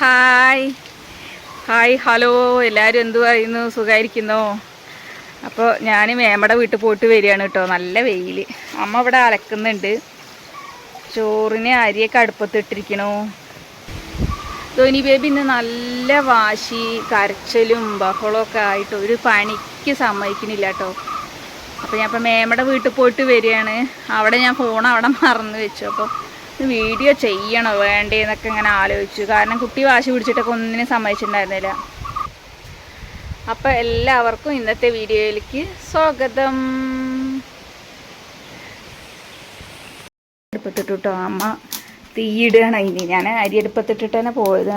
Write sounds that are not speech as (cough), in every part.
Hi. Hi hello. എല്ലാവരും എന്തു പറയുന്നു? സുഖമായിരിക്കുന്നോ അപ്പോൾ ഞാൻ മേമയുടെ വീട്ടിൽ പോയിട്ട് വരികയാണ് കേട്ടോ. നല്ല വെയിൽ അമ്മ ഇവിടെ അലക്കുന്നുണ്ട്. ചോറിന് അരിയൊക്കെ അടുപ്പത്തിട്ടിരിക്കണു ധോനി ബേബി ഇന്ന് നല്ല വാശി കരച്ചലും ബഹളമൊക്കെ ആയിട്ട് ഒരു പണിക്ക് സമ്മതിക്കണില്ല കേട്ടോ. അപ്പോൾ ഞാൻ ഇപ്പോൾ മേമയുടെ വീട്ടിൽ പോയിട്ട് വരികയാണ്. അവിടെ ഞാൻ ഫോൺ അവിടെ മറന്നു വെച്ചു. അപ്പോൾ വീഡിയോ ചെയ്യണോ? വേണ്ടേന്നൊക്കെ ഇങ്ങനെ ആലോചിച്ചു. കാരണം കുട്ടി വാശി പിടിച്ചിട്ടൊക്കെ ഒന്നിനും സമ്മതിച്ചിട്ടുണ്ടായിരുന്നില്ല. അപ്പോൾ എല്ലാവർക്കും ഇന്നത്തെ വീഡിയോയിലേക്ക് സ്വാഗതം. അടുപ്പത്തിട്ടു അമ്മ തീയിടുകയാണ്. ഇനി ഞാൻ അരി അടുപ്പത്തിട്ടിട്ട് തന്നെ പോയത്.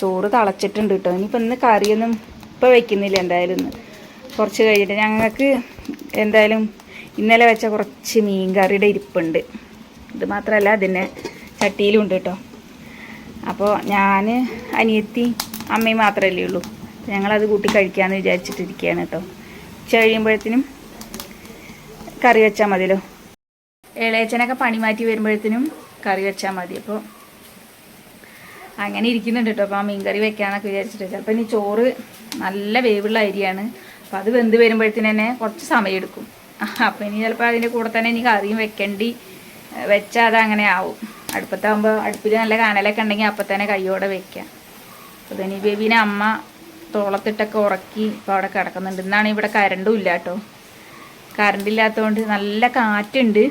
ചോറ് തളച്ചിട്ടുണ്ട് കേട്ടോ. ഇനിയിപ്പോൾ ഇന്ന് കറിയൊന്നും ഇപ്പോൾ വെക്കുന്നില്ല എന്തായാലും കുറച്ച് കഴിഞ്ഞിട്ട് ഞങ്ങൾക്ക് എന്തായാലും ഇന്നലെ വെച്ച കുറച്ച് മീൻ കറിയുടെ ഇരിപ്പുണ്ട്. ഇത് മാത്രമല്ല അതിന്റെ ചട്ടിയിലും ഉണ്ട് കേട്ടോ അപ്പോൾ ഞാൻ അനിയത്തി അമ്മയും മാത്രമല്ലേ ഉള്ളൂ. ഞങ്ങളത് കൂട്ടി കഴിക്കാമെന്ന് വിചാരിച്ചിട്ടിരിക്കുകയാണ് കേട്ടോ ഉച്ച കഴിയുമ്പോഴത്തേനും കറി വെച്ചാൽ മതിയല്ലോ. ഇളയച്ചനൊക്കെ പണി മാറ്റി വരുമ്പോഴത്തേനും കറി വെച്ചാൽ മതി. അപ്പോൾ അങ്ങനെ ഇരിക്കുന്നുണ്ട് കേട്ടോ അപ്പോൾ ആ മീൻകറി വെക്കാമെന്നൊക്കെ വിചാരിച്ചിട്ട്. ചിലപ്പോൾ ഇനി ചോറ് നല്ല വേവുള്ള അരിയാണ്. അപ്പോൾ അത് വെന്ത് വരുമ്പോഴത്തേന് തന്നെ കുറച്ച് സമയം എടുക്കും ഇനി ചിലപ്പോൾ അതിന്റെ കൂടെ തന്നെ ഇനി കറിയും വെക്കേണ്ടി വെച്ചാൽ അതങ്ങനെ ആവും. അടുപ്പത്താകുമ്പോൾ അടുപ്പിൽ നല്ല കനലൊക്കെ ഉണ്ടെങ്കിൽ അപ്പം തന്നെ കൈയോടെ വെക്കാം അപ്പോൾ ഇനി ബേബീനെ അമ്മ തോളത്തിട്ടൊക്കെ ഉറക്കി ഇപ്പോൾ അവിടെ കിടക്കുന്നുണ്ട്. ഇന്നാണ് ഇവിടെ കരണ്ടും ഇല്ല കേട്ടോ കറണ്ട് ഇല്ലാത്തതുകൊണ്ട് നല്ല കാറ്റുണ്ട്.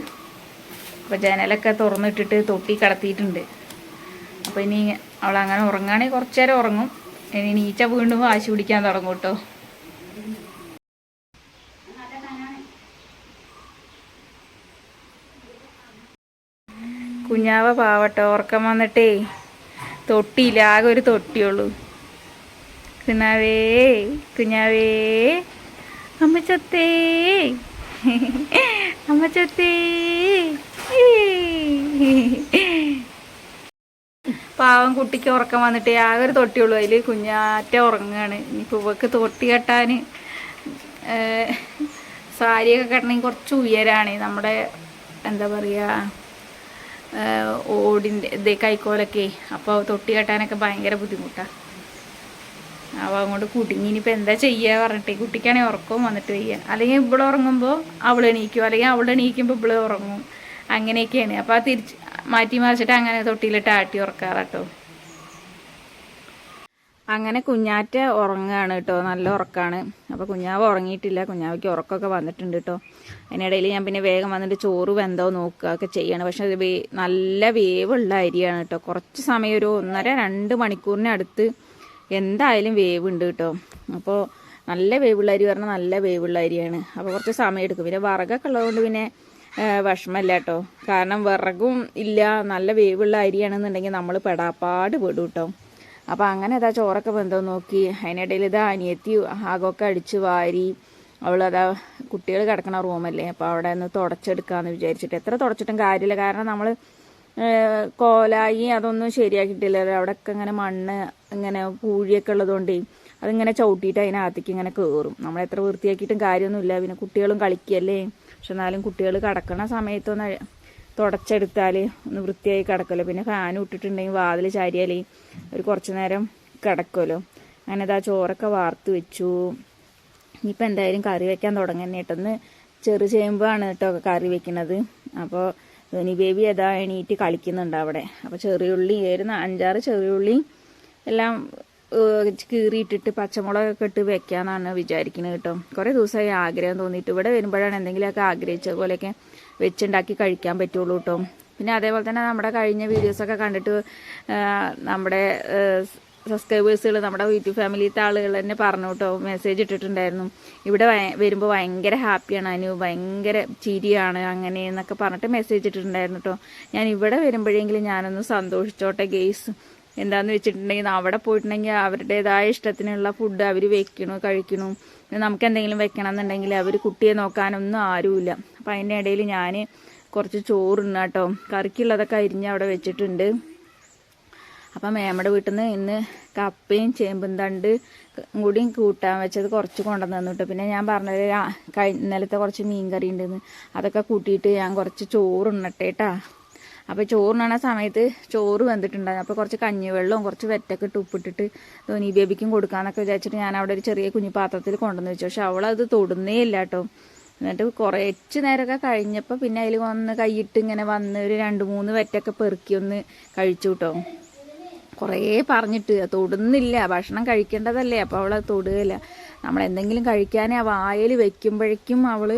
അപ്പോൾ ജനലൊക്കെ തുറന്നിട്ടിട്ട് തൊട്ടി കിടത്തിയിട്ടുണ്ട്. അപ്പോൾ ഇനി അവളങ്ങനെ ഉറങ്ങുകയാണെങ്കിൽ കുറച്ച് നേരം ഉറങ്ങും. ഇനി നീച്ച വീണ്ടും വാശി പിടിക്കാൻ തുടങ്ങും കേട്ടോ കുഞ്ഞാവ പാവട്ടോ ഉറക്കം വന്നിട്ടേ. തൊട്ടിയില്ല ആകെ ഒരു തൊട്ടിയുള്ളൂ. കുഞ്ഞാവേ കുഞ്ഞാവേ അമ്മച്ചത്തേ അമ്മച്ചത്തേ പാവം കുട്ടിക്ക് ഉറക്കം വന്നിട്ട് ആകെ ഒരു തൊട്ടിയുള്ളൂ. അതിൽ കുഞ്ഞാറ്റ ഉറങ്ങുകയാണ് ഇനിയിപ്പോൾ ഇവക്ക് തൊട്ടി കെട്ടാൻ സാരിയൊക്കെ കെട്ടണമെങ്കിൽ കുറച്ച് ഉയരാണ്. നമ്മുടെ എന്താ പറയുക ഓടിന്റെ ഇത് കൈക്കോലൊക്കെ. അപ്പോൾ തൊട്ടി കെട്ടാനൊക്കെ ഭയങ്കര ബുദ്ധിമുട്ടാണ് അപ്പോൾ അങ്ങോട്ട് കുടുങ്ങി. ഇനിയിപ്പോൾ എന്താ ചെയ്യുക പറഞ്ഞിട്ട് കുട്ടിക്കാണെങ്കിൽ ഉറക്കവും വന്നിട്ട് വയ്യ. അല്ലെങ്കിൽ ഇവിടെ ഉറങ്ങുമ്പോൾ അവൾ എണീക്കും. അല്ലെങ്കിൽ അവൾ എണീക്കുമ്പോൾ ഇവിടെ ഉറങ്ങും. അങ്ങനെയൊക്കെയാണ്. അപ്പോൾ തിരിച്ച് മാറ്റി മറിച്ചിട്ട് അങ്ങനെ തൊട്ടിയിലിട്ട് ആട്ടി ഉറക്കാറാട്ടോ. അങ്ങനെ കുഞ്ഞാറ്റ ഉറങ്ങുകയാണ് കേട്ടോ. നല്ല ഉറക്കമാണ് അപ്പോൾ കുഞ്ഞാവ് ഉറങ്ങിയിട്ടില്ല. കുഞ്ഞാവയ്ക്ക് ഉറക്കമൊക്കെ വന്നിട്ടുണ്ട് കേട്ടോ. അതിനിടയിൽ ഞാൻ പിന്നെ വേഗം വന്നിട്ട് ചോറ് വെന്തോ നോക്കുക ഒക്കെ ചെയ്യണം. പക്ഷെ അത് നല്ല വേവുള്ള അരിയാണ് കേട്ടോ. കുറച്ച് സമയം ഒരു ഒന്നര രണ്ട് മണിക്കൂറിനടുത്ത് എന്തായാലും വേവ് ഉണ്ട് കേട്ടോ. അപ്പോൾ നല്ല വേവുള്ള അരി പറഞ്ഞാൽ നല്ല വേവുള്ള അരിയാണ്. അപ്പോൾ കുറച്ച് സമയം എടുക്കും. പിന്നെ വറകൊക്കെ ഉള്ളതുകൊണ്ട് പിന്നെ വിഷമല്ല കേട്ടോ. കാരണം വിറകും ഇല്ല. നല്ല വേവുള്ള അരിയാണെന്നുണ്ടെങ്കിൽ നമ്മൾ പെടാപ്പാട് പെടും കേട്ടോ. അപ്പോൾ അങ്ങനെ അതാ ചോറൊക്കെ വെന്തോ നോക്കി. അതിനിടയിൽ ഇതാ അനിയത്തി ആകമൊക്കെ അടിച്ച് വാരി. അവളതാ കുട്ടികൾ കിടക്കണ റൂമല്ലേ അപ്പോൾ അവിടെ നിന്ന് തുടച്ചെടുക്കാമെന്ന് വിചാരിച്ചിട്ട്. എത്ര തുടച്ചിട്ടും കാര്യമില്ല. കാരണം നമ്മൾ കോലായി അതൊന്നും ശരിയാക്കിയിട്ടില്ല. അവിടെയൊക്കെ ഇങ്ങനെ മണ്ണ് ഇങ്ങനെ പൂഴിയൊക്കെ ഉള്ളതുകൊണ്ട് അതിങ്ങനെ ചവിട്ടിയിട്ട് അതിനകത്തേക്ക് ഇങ്ങനെ കയറും നമ്മൾ എത്ര വൃത്തിയാക്കിയിട്ടും കാര്യമൊന്നുമില്ല. പിന്നെ കുട്ടികളും കളിക്കുകയല്ലേ പക്ഷെ എന്നാലും കുട്ടികൾ കിടക്കണ സമയത്തൊന്ന് തുടച്ചെടുത്താൽ ഒന്ന് വൃത്തിയായി കിടക്കുമല്ലോ. പിന്നെ ഫാൻ ഇട്ടിട്ടുണ്ടെങ്കിൽ വാതിൽ ചാരിയാൽ ഒരു കുറച്ച് നേരം കിടക്കുമല്ലോ. അങ്ങനെ ഇതാ ചോറൊക്കെ വാർത്ത് വെച്ചു. ഇനിയിപ്പോൾ എന്തായാലും കറി വെക്കാൻ തുടങ്ങുന്നേ കേട്ടൊന്ന് ചെറു ചേമ്പാണ് കേട്ടോ കറി വെക്കുന്നത്. അപ്പോൾ ധോനി ബേബി ഏതാ എണീറ്റ് കളിക്കുന്നുണ്ട് അവിടെ. അപ്പോൾ ചെറിയുള്ളി ഏറുന്ന അഞ്ചാറ് ചെറിയുള്ളി എല്ലാം കീറിയിട്ടിട്ട് പച്ചമുളകൊക്കെ ഇട്ട് വെക്കാന്നാണ് വിചാരിക്കുന്നത് കേട്ടോ. കുറേ ദിവസമായി ആഗ്രഹം തോന്നിയിട്ട്. ഇവിടെ വരുമ്പോഴാണ് എന്തെങ്കിലുമൊക്കെ ആഗ്രഹിച്ച പോലെയൊക്കെ വെച്ചുണ്ടാക്കി കഴിക്കാൻ പറ്റുള്ളൂ കേട്ടോ. പിന്നെ അതേപോലെ തന്നെ നമ്മുടെ കഴിഞ്ഞ വീഡിയോസൊക്കെ കണ്ടിട്ട് നമ്മുടെ സബ്സ്ക്രൈബേഴ്സുകൾ നമ്മുടെ യൂട്യൂബ് ഫാമിലിയിലത്തെ ആളുകൾ തന്നെ പറഞ്ഞു കേട്ടോ. മെസ്സേജ് ഇട്ടിട്ടുണ്ടായിരുന്നു. ഇവിടെ വരുമ്പോൾ ഭയങ്കര ഹാപ്പിയാണ് അനു. ഭയങ്കര ചിരിയാണ് അങ്ങനെ എന്നൊക്കെ പറഞ്ഞിട്ട് മെസ്സേജ് ഇട്ടിട്ടുണ്ടായിരുന്നു കേട്ടോ. ഞാൻ ഇവിടെ വരുമ്പോഴെങ്കിലും ഞാനൊന്ന് സന്തോഷിച്ചോട്ടെ ഗെയ്സ് എന്താന്ന് വെച്ചിട്ടുണ്ടെങ്കിൽ അവിടെ പോയിട്ടുണ്ടെങ്കിൽ അവരുടേതായ ഇഷ്ടത്തിനുള്ള ഫുഡ് അവർ വെക്കണു കഴിക്കണു? നമുക്ക് എന്തെങ്കിലും വെക്കണം എന്നുണ്ടെങ്കിൽ അവർ കുട്ടിയെ നോക്കാനൊന്നും ആരുമില്ല. അപ്പം അതിന്റെ ഇടയിൽ ഞാൻ കുറച്ച് ചോറുണ്ണ കേട്ടോ കറിക്കുള്ളതൊക്കെ അരിഞ്ഞ് അവിടെ വെച്ചിട്ടുണ്ട്. അപ്പം മേമ്മയുടെ വീട്ടിൽ നിന്ന് ഇന്ന് കപ്പയും ചേമ്പും തണ്ട് കൂടിയും കൂട്ടാൻ വെച്ചത് കുറച്ച് കൊണ്ടുവന്നു തന്നു കേട്ടോ പിന്നെ ഞാൻ പറഞ്ഞത് ഇന്നലത്തെ കുറച്ച് മീൻ കറി ഉണ്ടെന്ന്. അതൊക്കെ കൂട്ടിയിട്ട് ഞാൻ കുറച്ച് ചോറുണ്ണട്ടെ കേട്ടാ അപ്പോൾ ചോറിനാണ് ആ സമയത്ത് ചോറ് വെന്തിട്ടുണ്ടായിരുന്നു. അപ്പോൾ കുറച്ച് കഞ്ഞിവെള്ളവും കുറച്ച് വെറ്റൊക്കെ ഇട്ട് ഉപ്പിട്ടിട്ട് ധോനി ബേബിക്കും കൊടുക്കാന്നൊക്കെ വിചാരിച്ചിട്ട് ഞാൻ അവിടെ ഒരു ചെറിയ കുഞ്ഞു പാത്രത്തിൽ കൊണ്ടുവന്ന് വെച്ചു. പക്ഷെ അവളത് തൊടുന്നേ ഇല്ല കേട്ടോ. എന്നിട്ട് കുറച്ച് നേരമൊക്കെ കഴിഞ്ഞപ്പോൾ പിന്നെ അതിൽ വന്ന് കൈയിട്ട് ഇങ്ങനെ വന്ന് ഒരു രണ്ട് മൂന്ന് വെറ്റൊക്കെ പെറുക്കി ഒന്ന് കഴിച്ചു കേട്ടോ. കുറേ പറഞ്ഞിട്ട് തൊടുന്നില്ല. ഭക്ഷണം കഴിക്കേണ്ടതല്ലേ? അപ്പോൾ അവളത് തൊടുകയില്ല. നമ്മൾ എന്തെങ്കിലും കഴിക്കാൻ ആ വായിൽ വെക്കുമ്പോഴേക്കും അവൾ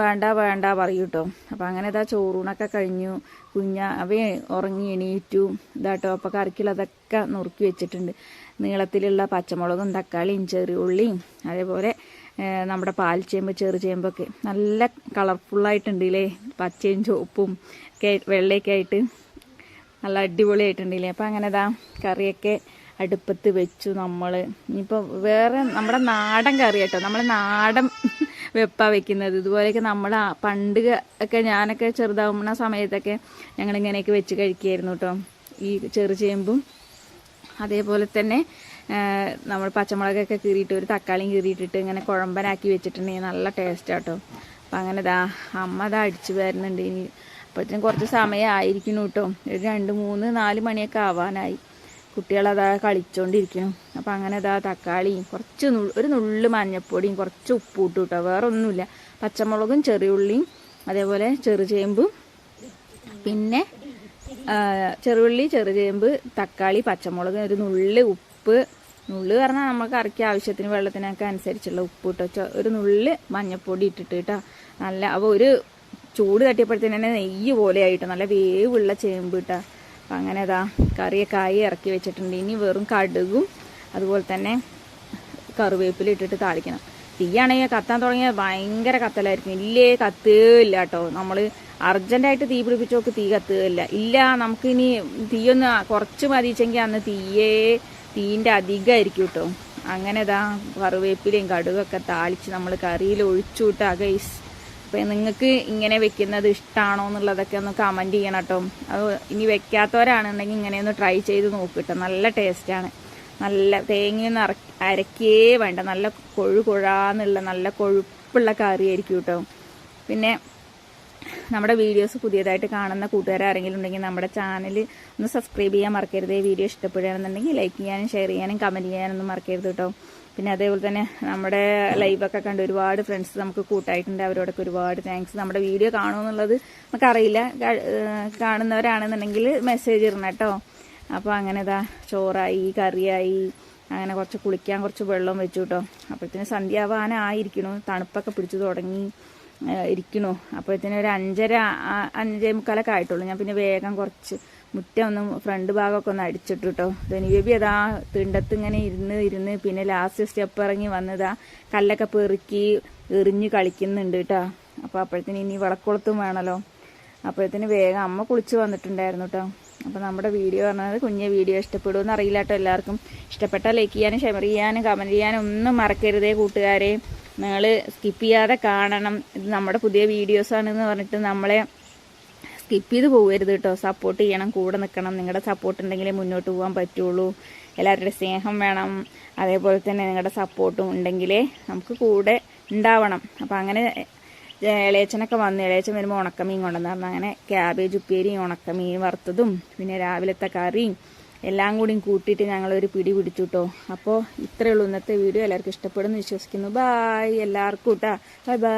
വേണ്ട വേണ്ട പറയും കേട്ടോ അപ്പോൾ അങ്ങനെ ഇതാ ചോറൂണൊക്കെ കഴിഞ്ഞു. കുഞ്ഞ അവ ഉറങ്ങി എണീറ്റു. ഇതാട്ടോ അപ്പോൾ കറിക്കുള്ളതൊക്കെ നുറുക്കി വെച്ചിട്ടുണ്ട്. നീളത്തിലുള്ള പച്ചമുളകും തക്കാളിയും ചെറിയുള്ളിയും അതേപോലെ നമ്മുടെ പാൽ ചേമ്പ് പാൽച്ചേമ്പ് ചെറുചേമ്പൊക്കെ നല്ല കളർഫുള്ളായിട്ടുണ്ട് ഇല്ലേ പച്ചയും ചുവപ്പും വെള്ളയൊക്കെ ആയിട്ട് നല്ല അടിപൊളിയായിട്ടുണ്ടല്ലേ? അപ്പം അങ്ങനെ ഇതാ കറിയൊക്കെ അടുപ്പത്ത് വെച്ചു നമ്മൾ ഇനിയിപ്പോൾ വേറെ നമ്മുടെ നാടൻ കറി കേട്ടോ. നമ്മൾ നാടൻ (laughs) വെപ്പാ വെക്കുന്നത്. ഇതുപോലെയൊക്കെ നമ്മൾ പണ്ട് ഒക്കെ ഞാനൊക്കെ ചെറുതാവുന്ന സമയത്തൊക്കെ ഞങ്ങളിങ്ങനെയൊക്കെ വെച്ച് കഴിക്കുമായിരുന്നു കേട്ടോ. ഈ ചെറുചേമ്പും അതേപോലെ തന്നെ നമ്മൾ പച്ചമുളകൊക്കെ കീറിയിട്ട് ഒരു തക്കാളിയും കീറിയിട്ടിട്ട് ഇങ്ങനെ കുഴമ്പനാക്കി വെച്ചിട്ടുണ്ടെങ്കിൽ നല്ല ടേസ്റ്റ് കേട്ടോ. അപ്പം അങ്ങനെ ദാ അമ്മ ദാ അടിച്ചു വരുന്നുണ്ട്. ഇനി അപ്പോഴത്തേനും കുറച്ച് സമയമായിരിക്കുന്നു കേട്ടോ. ഒരു രണ്ട് മൂന്ന് നാല് മണിയൊക്കെ ആവാനായി. കുട്ടികളതാ കളിച്ചോണ്ടിരിക്കണം അപ്പം അങ്ങനെ അതാ തക്കാളിയും കുറച്ച് ഒരു നുള്ളു മഞ്ഞപ്പൊടിയും കുറച്ച് ഉപ്പ് ഇട്ടു കേട്ടോ വേറെ ഒന്നുമില്ല പച്ചമുളകും ചെറിയുള്ളിയും അതേപോലെ ചെറുചേമ്പും പിന്നെ ചെറുള്ളി ചെറുചേമ്പ് തക്കാളി പച്ചമുളക് ഒരു നുള്ളി ഉപ്പ്. നുള്ളി പറഞ്ഞാൽ നമുക്ക് കറിക്ക് ആവശ്യത്തിന് വെള്ളത്തിനൊക്കെ അനുസരിച്ചുള്ള ഉപ്പ് ഇട്ടോ ഒരു നുള്ളി മഞ്ഞപ്പൊടി ഇട്ടിട്ട് കേട്ടോ നല്ല അപ്പോൾ ഒരു ചൂട് തട്ടിയപ്പോഴത്തേന് തന്നെ നെയ്യ് പോലെ ആയിട്ടോ നല്ല വേവുള്ള ചേമ്പ് ഇട്ടാ അപ്പം അങ്ങനെ അതാ കറിയൊക്കെ ആയി ഇറക്കി വെച്ചിട്ടുണ്ട്. ഇനി വെറും കടുകും അതുപോലെ തന്നെ കറിവേപ്പില ഇട്ടിട്ട് താളിക്കണം. തീയാണെങ്കിൽ കത്താൻ തുടങ്ങിയാൽ ഭയങ്കര കത്തലായിരിക്കും. ഇല്ലേ കത്തുകയില്ല കേട്ടോ. നമ്മൾ അർജന്റായിട്ട് തീ പിടിപ്പിച്ചോക്ക് തീ കത്തുകയില്ല ഇല്ല നമുക്കിനി തീയൊന്ന് കുറച്ച് മതിച്ചെങ്കിൽ അന്ന് തീയേ തീന്റെ അധികമായിരിക്കും കേട്ടോ. അങ്ങനെ ഇതാ കറിവേപ്പിലയും കടുകൊക്കെ താളിച്ച് നമ്മൾ കറിയിൽ ഒഴിച്ചു വിട്ടാ അപ്പം നിങ്ങൾക്ക് ഇങ്ങനെ വെക്കുന്നത് ഇഷ്ടമാണോ എന്നുള്ളതൊക്കെ ഒന്ന് കമന്റ് ചെയ്യണം കേട്ടോ. അത് ഇനി വെക്കാത്തവരാണെന്നുണ്ടെങ്കിൽ ഇങ്ങനെയൊന്ന് ട്രൈ ചെയ്ത് നോക്കിട്ടോ നല്ല ടേസ്റ്റാണ് നല്ല തേങ്ങയൊന്നും അര അരക്കേ വേണ്ട. നല്ല കൊഴു കൊഴാന്നുള്ള നല്ല കൊഴുപ്പുള്ള കറിയായിരിക്കും കേട്ടോ. പിന്നെ നമ്മുടെ വീഡിയോസ് പുതിയതായിട്ട് കാണുന്ന കൂട്ടുകാർ ആരെങ്കിലും ഉണ്ടെങ്കിൽ നമ്മുടെ ചാനൽ ഒന്ന് സബ്സ്ക്രൈബ് ചെയ്യാൻ മറക്കരുത്. വീഡിയോ ഇഷ്ടപ്പെടുകയാണെന്നുണ്ടെങ്കിൽ ലൈക്ക് ചെയ്യാനും ഷെയർ ചെയ്യാനും കമന്റ് ചെയ്യാനൊന്നും മറക്കരുത് കേട്ടോ. പിന്നെ അതേപോലെ തന്നെ നമ്മുടെ ലൈവൊക്കെ കണ്ട് ഒരുപാട് ഫ്രണ്ട്സ് നമുക്ക് കൂട്ടായിട്ടുണ്ട്. അവരോടൊക്കെ ഒരുപാട് താങ്ക്സ് നമ്മുടെ വീഡിയോ കാണുമെന്നുള്ളത് നമുക്കറിയില്ല. കാണുന്നവരാണെന്നുണ്ടെങ്കിൽ മെസ്സേജ് ഇടണം കേട്ടോ. അപ്പോൾ അങ്ങനെ ഇതാ ചോറായി കറിയായി അങ്ങനെ കുറച്ച് കുളിക്കാൻ കുറച്ച് വെള്ളം വെച്ചു കേട്ടോ. അപ്പോഴത്തേന് സന്ധ്യാവാനായിരിക്കണു തണുപ്പൊക്കെ പിടിച്ചു തുടങ്ങി ഇരിക്കണു. അപ്പോഴത്തേനും ഒരു അഞ്ചര അഞ്ചേ മുക്കാലൊക്കെ ആയിട്ടുള്ളൂ. ഞാൻ പിന്നെ വേഗം കുറച്ച് മുറ്റം ഒന്ന് ഫ്രണ്ട് ഭാഗമൊക്കെ ഒന്ന് അടിച്ചിട്ടു കേട്ടോ ധനി ബേബി അതാ തിണ്ടത്ത് ഇങ്ങനെ ഇരുന്ന് ഇരുന്ന് പിന്നെ ലാസ്റ്റ് സ്റ്റെപ്പ് ഇറങ്ങി വന്നതാ കല്ലൊക്കെ പെറുക്കി എറിഞ്ഞ് കളിക്കുന്നുണ്ട് കേട്ടോ അപ്പോൾ അപ്പോഴത്തേന് ഇനി വിളക്കുളത്തും വേണമല്ലോ അപ്പോഴത്തേന് വേഗം അമ്മ കുളിച്ച് വന്നിട്ടുണ്ടായിരുന്നു കേട്ടോ അപ്പോൾ നമ്മുടെ വീഡിയോ പറഞ്ഞത് കുഞ്ഞ് വീഡിയോ ഇഷ്ടപ്പെടുമെന്ന് അറിയില്ല കേട്ടോ എല്ലാവർക്കും. ഇഷ്ടപ്പെട്ടാൽ ലൈക്ക് ചെയ്യാനും ഷെയർ ചെയ്യാനും കമന്റ് ചെയ്യാനും ഒന്നും മറക്കരുതേ കൂട്ടുകാരെ. നിങ്ങൾ സ്കിപ്പ് ചെയ്യാതെ കാണണം. ഇത് നമ്മുടെ പുതിയ വീഡിയോസാണെന്ന് പറഞ്ഞിട്ട് നമ്മളെ സ്കിപ്പ് ചെയ്ത് പോകരുത് കേട്ടോ സപ്പോർട്ട് ചെയ്യണം കൂടെ നിൽക്കണം നിങ്ങളുടെ സപ്പോർട്ട് ഉണ്ടെങ്കിലേ മുന്നോട്ട് പോകാൻ പറ്റുള്ളൂ. എല്ലാവരുടെ സ്നേഹം വേണം. അതേപോലെ തന്നെ നിങ്ങളുടെ സപ്പോർട്ടും ഉണ്ടെങ്കിലേ നമുക്ക് കൂടെ ഉണ്ടാവണം. അപ്പോൾ അങ്ങനെ ഇളയച്ചനൊക്കെ വന്നു ഇളയച്ചൻ വരുമ്പോൾ ഉണക്കമീൻ കൊണ്ടുവന്നു അങ്ങനെ ക്യാബേജ് ഉപ്പേരിയും ഉണക്കമീൻ വറുത്തതും പിന്നെ രാവിലത്തെ കറിയും എല്ലാം കൂടിയും കൂട്ടിയിട്ട് ഞങ്ങളൊരു പിടി പിടിച്ചു കേട്ടോ അപ്പോൾ ഇത്രയേ ഉള്ളൂ ഇന്നത്തെ വീഡിയോ. എല്ലാവർക്കും ഇഷ്ടപ്പെടുന്നു വിശ്വസിക്കുന്നു. ബായ് എല്ലാവർക്കും കേട്ടോ ബൈ ബൈ